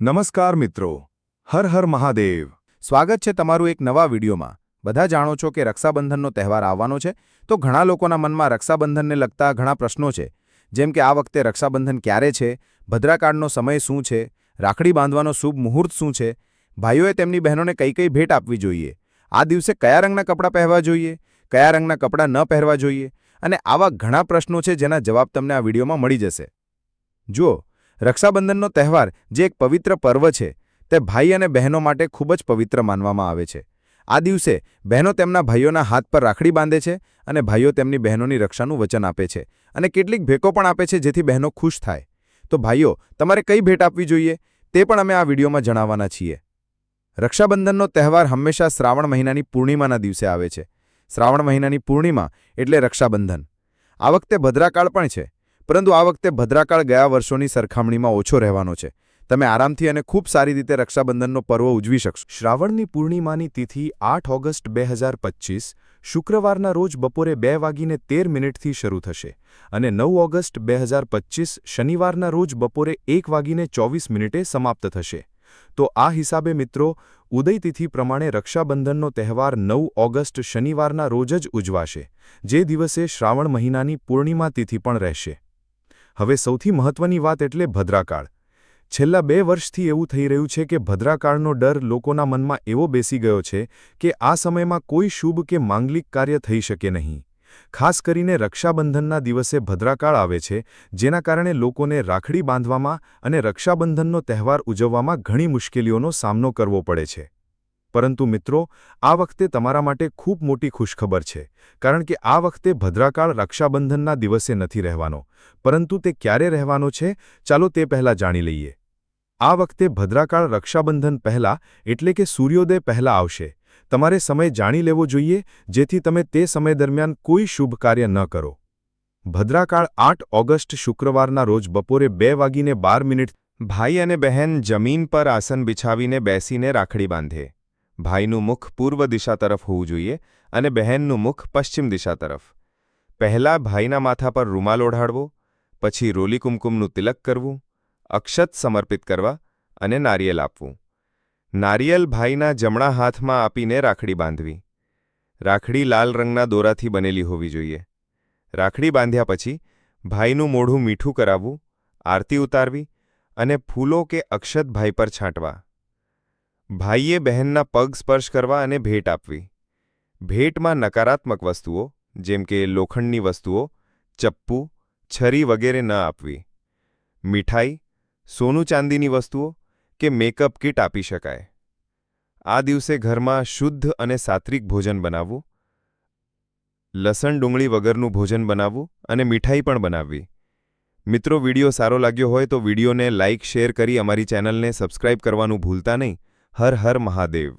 નમસ્કાર મિત્રો. હર હર મહાદેવ. સ્વાગત છે તમારું એક નવા વિડીયોમાં. બધા જાણો છો કે રક્ષાબંધનનો તહેવાર આવવાનો છે, તો ઘણા લોકોના મનમાં રક્ષાબંધનને લગતા ઘણા પ્રશ્નો છે. જેમ કે આ વખતે રક્ષાબંધન ક્યારે છે, ભદ્રાકાળનો સમય શું છે, રાખડી બાંધવાનો શુભ મુહૂર્ત શું છે, ભાઈઓએ તેમની બહેનોને કઈ કઈ ભેટ આપવી જોઈએ, આ દિવસે કયા રંગના કપડાં પહેરવા જોઈએ, કયા રંગના કપડાં ન પહેરવા જોઈએ, અને આવા ઘણા પ્રશ્નો છે જેના જવાબ તમને આ વિડીયોમાં મળી જશે. જુઓ રક્ષાબંધનનો તહેવાર, જે એક પવિત્ર પર્વ છે, તે ભાઈ અને બહેનો માટે ખૂબ જ પવિત્ર માનવામાં આવે છે. આ દિવસે બહેનો તેમના ભાઈઓના હાથ પર રાખડી બાંધે છે અને ભાઈઓ તેમની બહેનોની રક્ષાનું વચન આપે છે અને કેટલીક ભેકો પણ આપે છે જેથી બહેનો ખુશ થાય. તો ભાઈઓ, તમારે કઈ ભેટ આપવી જોઈએ? તે પણ અમે આ વિડીયોમાં જણાવવાના છીએ. રક્ષાબંધનનો તહેવાર હંમેશા શ્રાવણ મહિનાની પૂર્ણિમાના દિવસે આવે છે. શ્રાવણ મહિનાની પૂર્ણિમા એટલે રક્ષાબંધન. આ વખતે ભદ્રાકાળ પણ છે. પરંતુ આ વખતે ભદ્રાકાળ ગયા વર્ષોની સરખામણીમાં ઓછો રહેવાનો છે. તમે આરામથી અને ખૂબ સારી રીતે રક્ષાબંધનનો પર્વ ઉજવી શકશો. શ્રાવણની પૂર્ણિમાની તિથિ આઠ ઓગસ્ટ બે હજાર પચીસ, શુક્રવારના રોજ બપોરે બે વાગીને તેર મિનિટથી શરૂ થશે અને નવ ઓગસ્ટ બે હજાર શનિવારના રોજ બપોરે એક વાગીને ચોવીસ મિનિટે સમાપ્ત થશે. તો આ હિસાબે મિત્રો ઉદયતિથિ પ્રમાણે રક્ષાબંધનનો તહેવાર નવ ઓગસ્ટ શનિવારના રોજ જ ઉજવાશે, જે દિવસે શ્રાવણ મહિનાની પૂર્ણિમા તિથિ પણ રહેશે. હવે સૌથી મહત્વની વાત એટલે ભદ્રાકાળ. છેલ્લા બે વર્ષથી એવું થઈ રહ્યું છે કે ભદ્રાકાળનો ડર લોકોના મનમાં એવો બેસી ગયો છે કે આ સમયમાં કોઈ શુભ કે માંગલિક કાર્ય થઈ શકે નહીં. ખાસ કરીને રક્ષાબંધનના દિવસે ભદ્રાકાળ આવે છે, જેના કારણે લોકોને રાખડી બાંધવામાં અને રક્ષાબંધનનો તહેવાર ઉજવવામાં ઘણી મુશ્કેલીઓનો સામનો કરવો પડે છે. પરંતુ મિત્રો, આ વખતે તમારા માટે ખૂબ મોટી ખુશખબર છે, કારણ કે આ વખતે ભદ્રાકાળ રક્ષાબંધનના દિવસે નથી રહેવાનો, પરંતુ તે ક્યારે રહેવાનો છે, ચાલો તે પહેલાં જાણી લઈએ. આ વખતે ભદ્રાકાળ રક્ષાબંધન પહેલાં, એટલે કે સૂર્યોદય પહેલાં આવશે. તમારે સમય જાણી લેવો જોઈએ, જેથી તમે તે સમય દરમિયાન કોઈ શુભ કાર્ય ન કરો. ભદ્રાકાળ આઠ ઓગસ્ટ શુક્રવારના રોજ બપોરે બે વાગીને બાર મિનિટ ભાઈ અને બહેન જમીન પર આસન બિછાવીને બેસીને રાખડી બાંધે. ભાઈનું મુખ પૂર્વ દિશા તરફ હોવું જોઈએ અને બહેનનું મુખ પશ્ચિમ દિશા તરફ. પહેલાં ભાઈના માથા પર રૂમાલ ઓઢાડવો, પછી રોલી કુમકુમનું તિલક કરવું, અક્ષત સમર્પિત કરવા અને નારિયેલ આપવું. નારિયેલ ભાઈના જમણા હાથમાં આપીને રાખડી બાંધવી. રાખડી લાલ રંગના દોરાથી બનેલી હોવી જોઈએ. રાખડી બાંધ્યા પછી ભાઈનું મોઢું મીઠું કરાવવું, આરતી ઉતારવી અને ફૂલો કે અક્ષત ભાઈ પર છાંટવા. ભાઈએ બહેનના પગ સ્પર્શ કરવા અને ભેટ આપવી. ભેટમાં નકારાત્મક વસ્તુઓ, જેમ કે લોખંડની વસ્તુઓ, ચપ્પુ, છરી વગેરે ન આપવી. મીઠાઈ, સોનું ચાંદીની વસ્તુઓ કે મેકઅપ કીટ આપી શકાય. આ દિવસે ઘરમાં શુદ્ધ અને સાત્વિક ભોજન બનાવવું. લસણ ડુંગળી વગરનું ભોજન બનાવવું અને મીઠાઈ પણ બનાવવી. મિત્રો, વીડિયો સારો લાગ્યો હોય તો વિડીયોને લાઇક, શેર કરી અમારી ચેનલને સબસ્ક્રાઇબ કરવાનું ભૂલતા નહીં. હર હર મહાદેવ.